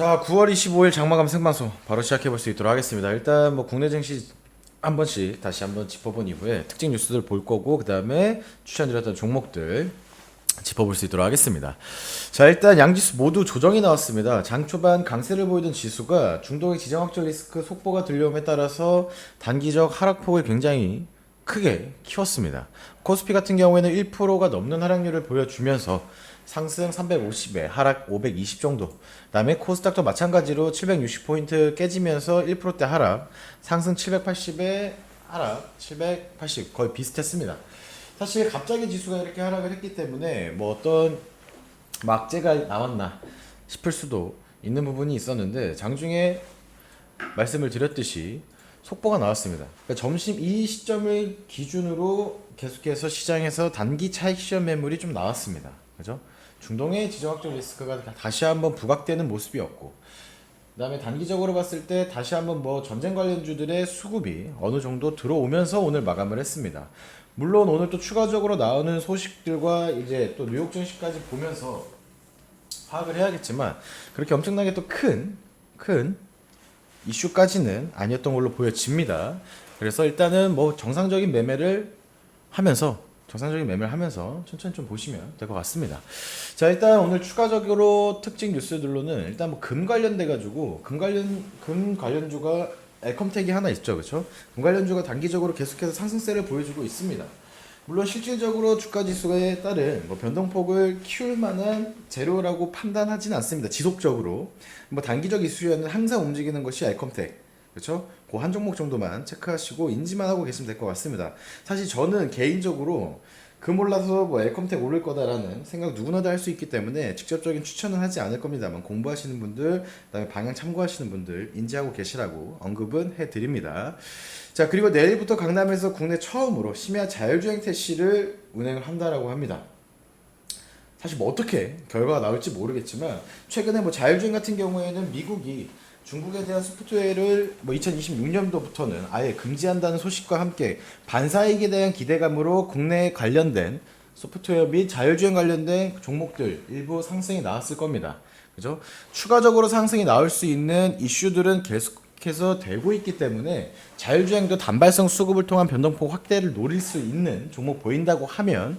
자, 9월 25일 장마감 생방송 바로 시작해 볼 수 있도록 하겠습니다. 일단 뭐 국내 증시 한 번씩 다시 한번 짚어본 이후에 특징 뉴스들 볼 거고 그 다음에 추천드렸던 종목들 짚어볼 수 있도록 하겠습니다. 자, 일단 양지수 모두 조정이 나왔습니다. 장 초반 강세를 보이던 지수가 중동의 지정학적 리스크 속보가 들려옴에 따라서 단기적 하락폭을 굉장히 크게 키웠습니다. 코스피 같은 경우에는 1%가 넘는 하락률을 보여주면서 상승 350에 하락 520 정도. 그다음에 코스닥도 마찬가지로 760 포인트 깨지면서 1%대 하락, 상승 780에 하락 780 거의 비슷했습니다. 사실 갑자기 지수가 이렇게 하락을 했기 때문에 뭐 어떤 막재가 나왔나 싶을 수도 있는 부분이 있었는데 장중에 말씀을 드렸듯이 속보가 나왔습니다. 그러니까 점심 이 시점을 기준으로 계속해서 시장에서 단기 차익 시험 매물이 좀 나왔습니다. 그죠? 중동의 지정학적 리스크가 다시 한번 부각되는 모습이었고 그다음에 단기적으로 봤을 때 다시 한번 뭐 전쟁 관련주들의 수급이 어느 정도 들어오면서 오늘 마감을 했습니다. 물론 오늘 또 추가적으로 나오는 소식들과 이제 또 뉴욕 증시까지 보면서 파악을 해야겠지만 그렇게 엄청나게 또 큰큰 이슈까지는 아니었던 걸로 보여집니다. 그래서 일단은 뭐 정상적인 매매를 하면서 정상적인 매매를 하면서 천천히 좀 보시면 될 것 같습니다. 자 일단 오늘 추가적으로 특징 뉴스들로는 일단 뭐 금 관련돼 가지고 금 관련 금 관련주가 엘컴텍이 하나 있죠, 그렇죠? 금 관련주가 단기적으로 계속해서 상승세를 보여주고 있습니다. 물론 실질적으로 주가 지수에 따른 뭐 변동폭을 키울 만한 재료라고 판단하지는 않습니다. 지속적으로 뭐 단기적 이슈에는 항상 움직이는 것이 엘컴텍 그렇죠? 그 한 종목 정도만 체크하시고 인지만 하고 계시면 될 것 같습니다. 사실 저는 개인적으로 그 몰라서 뭐 엘컴텍 오를 거다라는 생각 누구나 다 할 수 있기 때문에 직접적인 추천은 하지 않을 겁니다만 공부하시는 분들, 그다음에 방향 참고하시는 분들 인지하고 계시라고 언급은 해드립니다. 자 그리고 내일부터 강남에서 국내 처음으로 심야 자율주행 택시를 운행을 한다라고 합니다. 사실 뭐 어떻게 결과가 나올지 모르겠지만 최근에 뭐 자율주행 같은 경우에는 미국이 중국에 대한 소프트웨어를 뭐 2026년도부터는 아예 금지한다는 소식과 함께 반사이익에 대한 기대감으로 국내에 관련된 소프트웨어 및 자율주행 관련된 종목들 일부 상승이 나왔을 겁니다. 그죠? 추가적으로 상승이 나올 수 있는 이슈들은 계속해서 되고 있기 때문에 자율주행도 단발성 수급을 통한 변동폭 확대를 노릴 수 있는 종목 보인다고 하면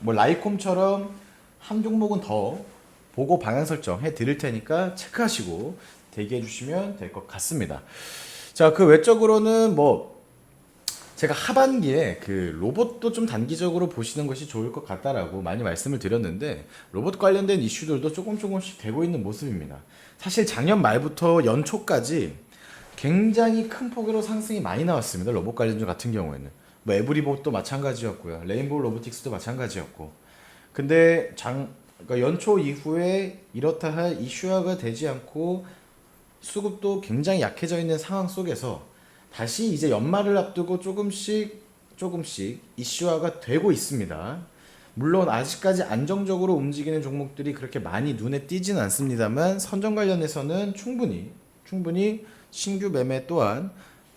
뭐 라이콤처럼 한 종목은 더 보고 방향 설정 해 드릴 테니까 체크하시고 대기해 주시면 될 것 같습니다. 자, 그 외적으로는 뭐 제가 하반기에 그 로봇도 좀 단기적으로 보시는 것이 좋을 것 같다라고 많이 말씀을 드렸는데 로봇 관련된 이슈들도 조금 조금씩 되고 있는 모습입니다. 사실 작년 말부터 연초까지 굉장히 큰 폭으로 상승이 많이 나왔습니다. 로봇 관련주 같은 경우에는 뭐 에브리봇도 마찬가지였고요. 레인보우 로보틱스도 마찬가지였고. 근데 장 그러니까 연초 이후에 이렇다 할 이슈화가 되지 않고 수급도 굉장히 약해져 있는 상황 속에서 다시 이제 연말을 앞두고 조금씩 조금씩 이슈화가 되고 있습니다. 물론 아직까지 안정적으로 움직이는 종목들이 그렇게 많이 눈에 띄진 않습니다만 선정 관련해서는 충분히 충분히 신규 매매 또한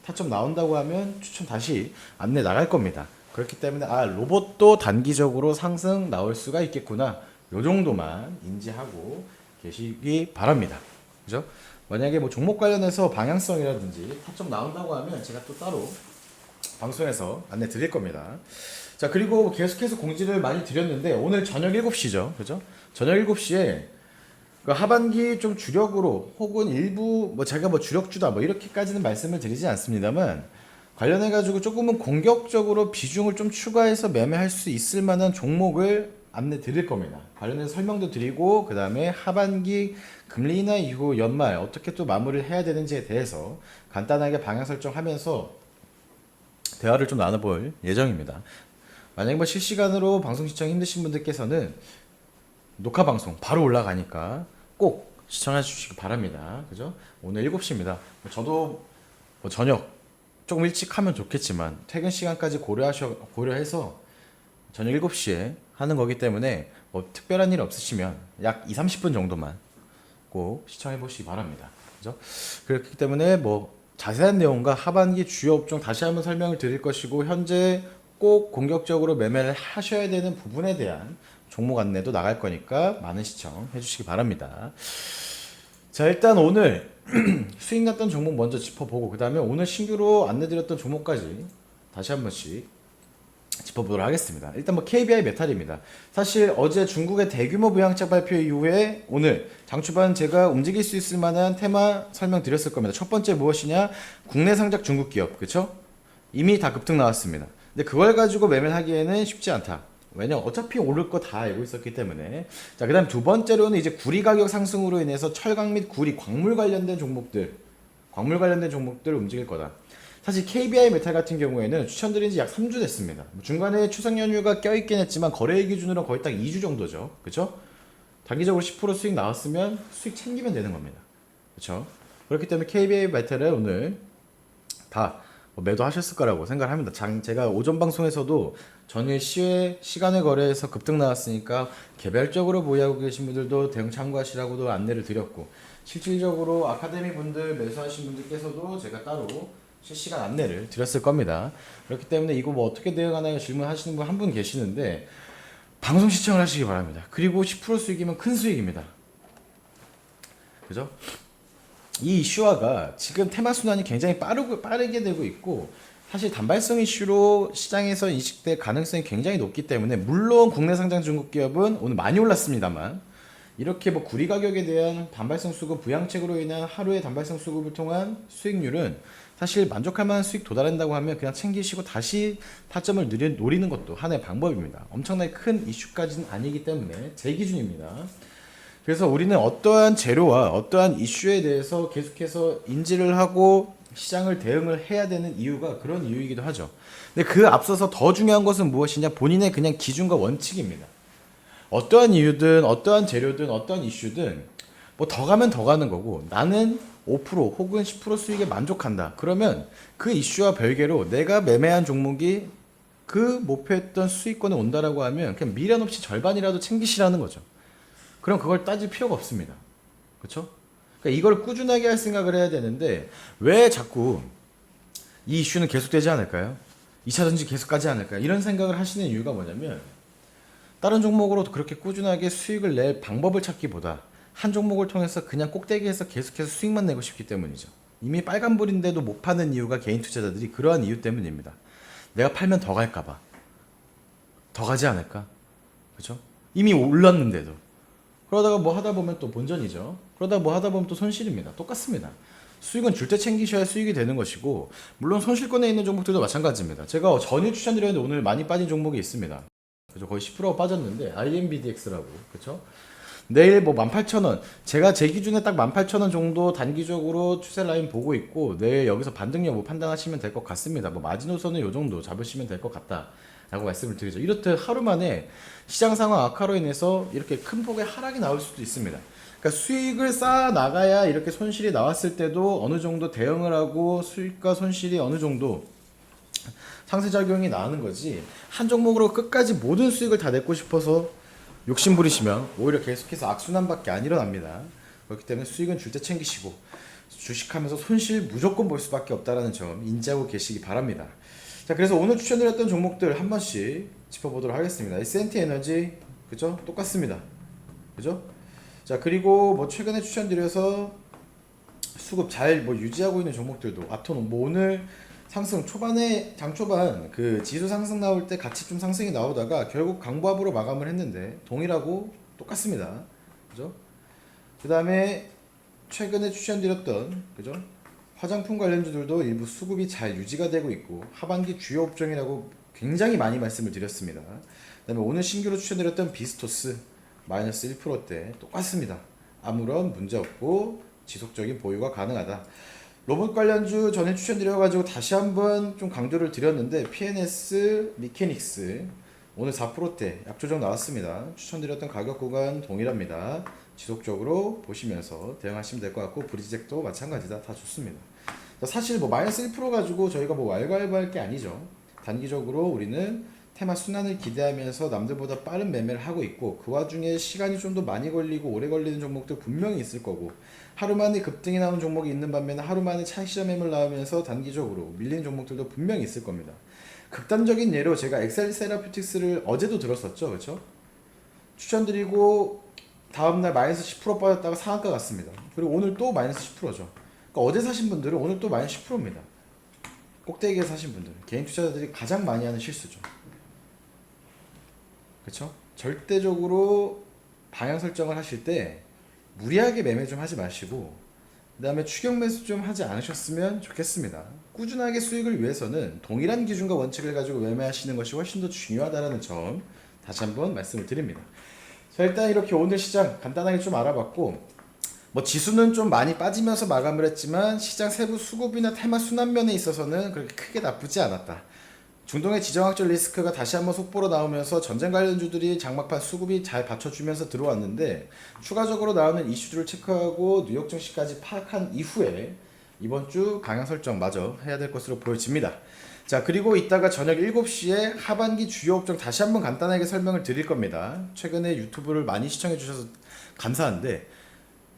타점 나온다고 하면 추천 다시 안내 나갈 겁니다. 그렇기 때문에 아 로봇도 단기적으로 상승 나올 수가 있겠구나. 요 정도만 인지하고 계시기 바랍니다. 그죠? 만약에 뭐 종목 관련해서 방향성이라든지 타점 나온다고 하면 제가 또 따로 방송에서 안내 드릴 겁니다. 자, 그리고 계속해서 공지를 많이 드렸는데 오늘 저녁 7시죠. 그죠? 저녁 7시에 그 하반기 좀 주력으로 혹은 일부 뭐 제가 뭐 주력주다 뭐 이렇게까지는 말씀을 드리지 않습니다만 관련해 가지고 조금은 공격적으로 비중을 좀 추가해서 매매할 수 있을 만한 종목을 안내 드릴 겁니다. 관련해서 설명도 드리고 그 다음에 하반기 금리 인하 이후 연말 어떻게 또 마무리를 해야 되는지에 대해서 간단하게 방향 설정하면서 대화를 좀 나눠볼 예정입니다. 만약에 뭐 실시간으로 방송 시청 힘드신 분들께서는 녹화 방송 바로 올라가니까 꼭 시청해 주시기 바랍니다. 그죠? 오늘 7시입니다. 저도 뭐 저녁 조금 일찍 하면 좋겠지만 퇴근 시간까지 고려하셔 고려해서 저녁 7시에 하는 거기 때문에 뭐 특별한 일 없으시면 약 2, 30분 정도만 꼭 시청해 보시기 바랍니다. 그죠? 그렇기 때문에 뭐 자세한 내용과 하반기 주요 업종 다시 한번 설명을 드릴 것이고 현재 꼭 공격적으로 매매를 하셔야 되는 부분에 대한 종목 안내도 나갈 거니까 많은 시청 해주시기 바랍니다. 자 일단 오늘 수익 났던 종목 먼저 짚어보고 그 다음에 오늘 신규로 안내드렸던 종목까지 다시 한 번씩 짚어보도록 하겠습니다. 일단 뭐 KBI 메탈입니다. 사실 어제 중국의 대규모 부양책 발표 이후에 오늘 장 초반 제가 움직일 수 있을 만한 테마 설명드렸을 겁니다. 첫 번째 무엇이냐? 국내 상작 중국 기업, 그쵸? 이미 다 급등 나왔습니다. 근데 그걸 가지고 매매하기에는 쉽지 않다. 왜냐 어차피 오를 거 다 알고 있었기 때문에 자 그다음 두 번째로는 이제 구리 가격 상승으로 인해서 철강 및 구리 광물 관련된 종목들 광물 관련된 종목들 움직일 거다 사실 KBI 메탈 같은 경우에는 추천드린 지 약 3주 됐습니다. 뭐 중간에 추석 연휴가 껴있긴 했지만 거래일 기준으로 거의 딱 2주 정도죠. 그쵸? 단기적으로 10% 수익 나왔으면 수익 챙기면 되는 겁니다. 그쵸? 그렇기 때문에 KBI 메탈을 오늘 다뭐 매도하셨을 거라고 생각을 합니다. 장, 제가 오전 방송에서도 전일 시외 시간의 거래에서 급등 나왔으니까 개별적으로 보유하고 계신 분들도 대응 참고하시라고도 안내를 드렸고 실질적으로 아카데미 분들 매수하신 분들께서도 제가 따로 실시간 안내를 드렸을 겁니다. 그렇기 때문에 이거 뭐 어떻게 대응하나요 질문하시는 분 한 분 계시는데 방송 시청을 하시기 바랍니다. 그리고 10% 수익이면 큰 수익입니다. 그죠? 이 이슈화가 지금 테마 순환이 굉장히 빠르고 빠르게 되고 있고 사실 단발성 이슈로 시장에서 인식될 가능성이 굉장히 높기 때문에 물론 국내 상장 중국 기업은 오늘 많이 올랐습니다만 이렇게 뭐 구리 가격에 대한 단발성 수급 부양책으로 인한 하루의 단발성 수급을 통한 수익률은 사실 만족할 만한 수익 도달한다고 하면 그냥 챙기시고 다시 타점을 누리- 노리는 것도 하나의 방법입니다. 엄청나게 큰 이슈까지는 아니기 때문에 제 기준입니다. 그래서 우리는 어떠한 재료와 어떠한 이슈에 대해서 계속해서 인지를 하고 시장을 대응을 해야 되는 이유가 그런 이유이기도 하죠. 근데 그 앞서서 더 중요한 것은 무엇이냐? 본인의 그냥 기준과 원칙입니다. 어떠한 이유든 어떠한 재료든 어떠한 이슈든 뭐 더 가면 더 가는 거고 나는 5% 혹은 10% 수익에 만족한다. 그러면 그 이슈와 별개로 내가 매매한 종목이 그 목표했던 수익권에 온다라고 하면 그냥 미련 없이 절반이라도 챙기시라는 거죠. 그럼 그걸 따질 필요가 없습니다. 그렇죠? 그러니까 이걸 꾸준하게 할 생각을 해야 되는데 왜 자꾸 이 이슈는 계속되지 않을까요? 2차 전지 계속 가지 않을까요? 이런 생각을 하시는 이유가 뭐냐면 다른 종목으로도 그렇게 꾸준하게 수익을 낼 방법을 찾기보다 한 종목을 통해서 그냥 꼭대기에서 계속해서 수익만 내고 싶기 때문이죠. 이미 빨간불인데도 못 파는 이유가 개인 투자자들이 그러한 이유 때문입니다. 내가 팔면 더 갈까봐. 더 가지 않을까? 그죠? 이미 올랐는데도. 그러다가 뭐 하다 보면 또 본전이죠. 그러다 뭐 하다 보면 또 손실입니다. 똑같습니다. 수익은 줄 때 챙기셔야 수익이 되는 것이고 물론 손실권에 있는 종목들도 마찬가지입니다. 제가 전일 추천드렸는데 오늘 많이 빠진 종목이 있습니다. 그죠? 거의 10% 빠졌는데 IMBDX라고 그렇죠? 내일 뭐 18,000원 제가 제 기준에 딱 18,000원 정도 단기적으로 추세 라인 보고 있고 내일 여기서 반등 여부 판단하시면 될 것 같습니다. 뭐 마지노선은 요 정도 잡으시면 될 것 같다. 라고 말씀을 드리죠. 이렇듯 하루 만에 시장 상황 악화로 인해서 이렇게 큰 폭의 하락이 나올 수도 있습니다. 그러니까 수익을 쌓아 나가야 이렇게 손실이 나왔을 때도 어느 정도 대응을 하고 수익과 손실이 어느 정도 상쇄작용이 나는 거지 한 종목으로 끝까지 모든 수익을 다 내고 싶어서 욕심 부리시면 오히려 계속해서 악순환밖에 안 일어납니다. 그렇기 때문에 수익은 줄 때 챙기시고 주식하면서 손실 무조건 볼 수밖에 없다라는 점 인지하고 계시기 바랍니다. 자 그래서 오늘 추천드렸던 종목들 한 번씩 짚어보도록 하겠습니다. SNT 에너지 그죠? 똑같습니다. 그죠? 자 그리고 뭐 최근에 추천드려서 수급 잘 뭐 유지하고 있는 종목들도 아토노 뭐 오늘 상승 초반에 장 초반 그 지수 상승 나올 때 같이 좀 상승이 나오다가 결국 강보합으로 마감을 했는데 동일하고 똑같습니다. 그죠? 그다음에 최근에 추천드렸던 그죠? 화장품 관련주들도 일부 수급이 잘 유지가 되고 있고 하반기 주요 업종이라고 굉장히 많이 말씀을 드렸습니다. 그다음에 오늘 신규로 추천드렸던 비스토스 마이너스 1%대 똑같습니다. 아무런 문제 없고 지속적인 보유가 가능하다. 로봇 관련주 전에 추천드려가지고 다시 한번 좀 강조를 드렸는데 PNS, 미케닉스 오늘 4%대 약조정 나왔습니다. 추천드렸던 가격 구간 동일합니다. 지속적으로 보시면서 대응하시면 될 것 같고 브리지잭도 마찬가지다. 다 좋습니다. 사실 뭐 마이너스 1% 가지고 저희가 뭐 왈가왈부할 게 아니죠. 단기적으로 우리는 테마 순환을 기대하면서 남들보다 빠른 매매를 하고 있고 그 와중에 시간이 좀 더 많이 걸리고 오래 걸리는 종목도 분명히 있을 거고 하루 만에 급등이 나온 종목이 있는 반면에 하루 만에 시장 매물 나오면서 단기적으로 밀리는 종목들도 분명히 있을 겁니다. 극단적인 예로 제가 엑셀 세라피틱스를 어제도 들었었죠. 그렇죠? 추천드리고 다음날 마이너스 10% 빠졌다가 상한가 갔습니다. 그리고 오늘 또 마이너스 10%죠. 그러니까 어제 사신 분들은 오늘 또 마이너스 10%입니다. 꼭대기에 사신 분들 개인 투자자들이 가장 많이 하는 실수죠. 그렇죠? 절대적으로 방향 설정을 하실 때 무리하게 매매 좀 하지 마시고 그다음에 추격 매수 좀 하지 않으셨으면 좋겠습니다. 꾸준하게 수익을 위해서는 동일한 기준과 원칙을 가지고 매매하시는 것이 훨씬 더 중요하다는 점 다시 한번 말씀을 드립니다. 자 일단 이렇게 오늘 시장 간단하게 좀 알아봤고 뭐 지수는 좀 많이 빠지면서 마감을 했지만 시장 세부 수급이나 테마 순환면에 있어서는 그렇게 크게 나쁘지 않았다. 중동의 지정학적 리스크가 다시 한번 속보로 나오면서 전쟁 관련주들이 장막판 수급이 잘 받쳐주면서 들어왔는데 추가적으로 나오는 이슈들을 체크하고 뉴욕 증시까지 파악한 이후에 이번 주 방향 설정 마저 해야 될 것으로 보여집니다. 자 그리고 이따가 저녁 7시에 하반기 주요 업종 다시 한번 간단하게 설명을 드릴 겁니다. 최근에 유튜브를 많이 시청해 주셔서 감사한데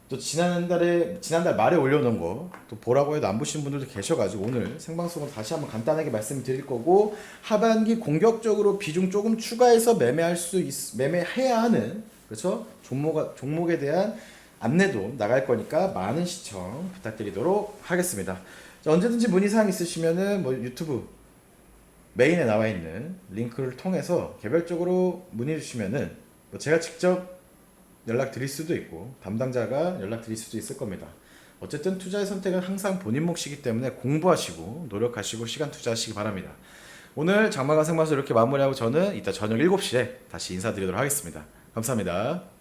또 지난달에 지난달 말에 올려놓은 거 또 보라고 해도 안 보시는 분들도 계셔가지고 오늘 생방송을 다시 한번 간단하게 말씀드릴 거고 하반기 공격적으로 비중 조금 추가해서 매매할 수 있, 매매해야 하는 그렇죠 종목 종목에 대한 안내도 나갈 거니까 많은 시청 부탁드리도록 하겠습니다. 자, 언제든지 문의 사항 있으시면은 뭐 유튜브 메인에 나와 있는 링크를 통해서 개별적으로 문의 주시면은 뭐 제가 직접 연락 드릴 수도 있고 담당자가 연락 드릴 수도 있을 겁니다. 어쨌든 투자의 선택은 항상 본인 몫이기 때문에 공부하시고 노력하시고 시간 투자하시기 바랍니다. 오늘 장마가 생방송 이렇게 마무리하고 저는 이따 저녁 7시에 다시 인사드리도록 하겠습니다. 감사합니다.